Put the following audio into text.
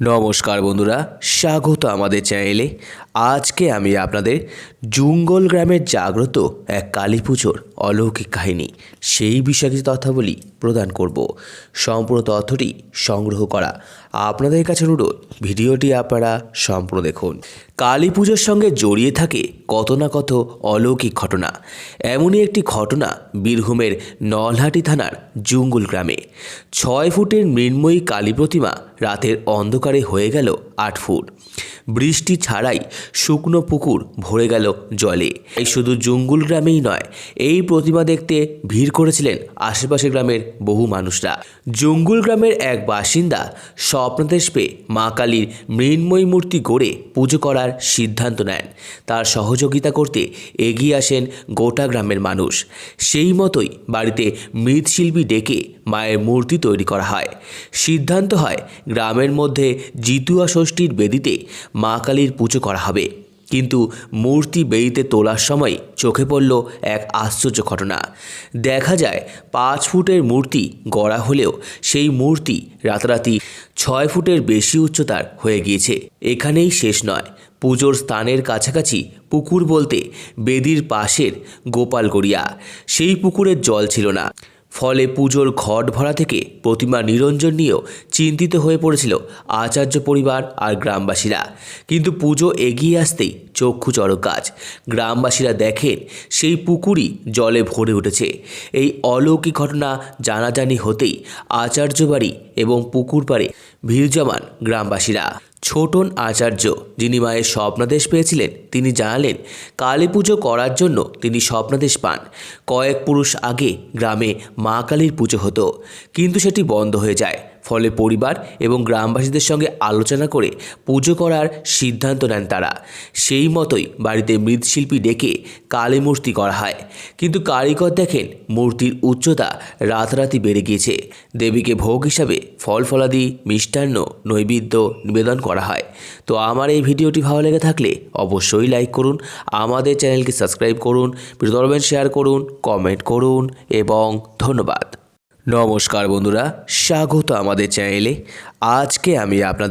নমস্কার বন্ধুরা, স্বাগত আমাদের চ্যানেলে। আজকে আমি আপনাদের জুঙ্গল গ্রামের জাগ্রত এক কালী পুজোর অলৌকিক কাহিনী, সেই বিষয়ে কিছু তথ্যাবলী প্রদান করব। সম্পূর্ণ তথ্যটি সংগ্রহ করা আপনাদের কাছে অনুরোধ, ভিডিওটি আপনারা সম্পূর্ণ দেখুন। কালী পুজোর সঙ্গে জড়িয়ে থাকে কত না কত অলৌকিক ঘটনা। এমনই একটি ঘটনা বীরভূমের নলহাটি থানার জুঙ্গল গ্রামে। ছয় ফুটের মৃন্ময়ী কালী প্রতিমা রাতের অন্ধকারে হয়ে গেল আট ফুট। বৃষ্টি ছাড়াই শুকনো পুকুর ভরে গেল জলে। এই শুধু জঙ্গুল গ্রামেই নয়, এই প্রতিমা দেখতে ভিড় করেছিলেন আশেপাশের গ্রামের বহু মানুষরা। জঙ্গুল গ্রামের এক বাসিন্দা স্বপ্নদেশ পেয়ে মা কালীর মৃন্ময়ী মূর্তি গড়ে পুজো করার সিদ্ধান্ত নেন। তার সহযোগিতা করতে এগিয়ে আসেন গোটা গ্রামের মানুষ। সেই মতোই বাড়িতে মৃৎশিল্পী ডেকে মায়ের মূর্তি তৈরি করা হয়। সিদ্ধান্ত হয় গ্রামের মধ্যে জিতুয়া ষষ্ঠীর বেদিতে মা কালীর পুজো করা হবে। কিন্তু মূর্তি বেদিতে তোলার সময় চোখে পড়ল এক আশ্চর্য ঘটনা। দেখা যায় পাঁচ ফুটের মূর্তি গড়া হলেও সেই মূর্তি রাতারাতি ছয় ফুটের বেশি উচ্চতার হয়ে গিয়েছে। এখানেই শেষ নয়। পুজোর স্থানের কাছাকাছি পুকুর বলতে বেদির পাশের গোপালগড়িয়া। সেই পুকুরের জল ছিল না। ফলে পুজোর ঘট ভরা থেকে প্রতিমা নিরঞ্জন নিয়েও চিন্তিত হয়ে পড়েছিল আচার্য পরিবার আর গ্রামবাসীরা। কিন্তু পুজো এগিয়ে আসতেই চক্ষু চড়ক কাজ গ্রামবাসীরা দেখেন সেই পুকুরই জলে ভরে উঠেছে। এই অলৌকিক ঘটনা জানাজানি হতেই আচার্য বাড়ি এবং পুকুর পাড়ে ভিড় জমান গ্রামবাসীরা। ছোটন আচার্য, যিনি মায়ের স্বপ্নাদেশ পেয়েছিলেন, তিনি জানালেন, কালী পুজো করার জন্য তিনি স্বপ্নাদেশ পান। কয়েক পুরুষ আগে গ্রামে মা কালীর পুজো হতো, কিন্তু সেটি বন্ধ হয়ে যায়। ফলে পরিবার এবং গ্রামবাসীদের সঙ্গে আলোচনা করে পুজো করার সিদ্ধান্ত নেন তারা। সেই মতোই বাড়িতে মৃৎশিল্পী ডেকে কালী মূর্তি করা হয়। কিন্তু কারিগর দেখেন, মূর্তির উচ্চতা রাতারাতি বেড়ে গিয়েছে। দেবীকে ভোগ হিসাবে ফল ফলাদি মিষ্টান্ন, নৈবেদ্য নিবেদন করা হয়। তো আমার এই ভিডিওটি ভালো লেগে থাকলে অবশ্যই লাইক করুন, আমাদের চ্যানেলকে সাবস্ক্রাইব করুন ভিডিও শেয়ার করুন কমেন্ট করুন এবং ধন্যবাদ। নমস্কার বন্ধুরা, স্বাগত আমাদের চ্যানেলে। আজকে আমি আপনাদের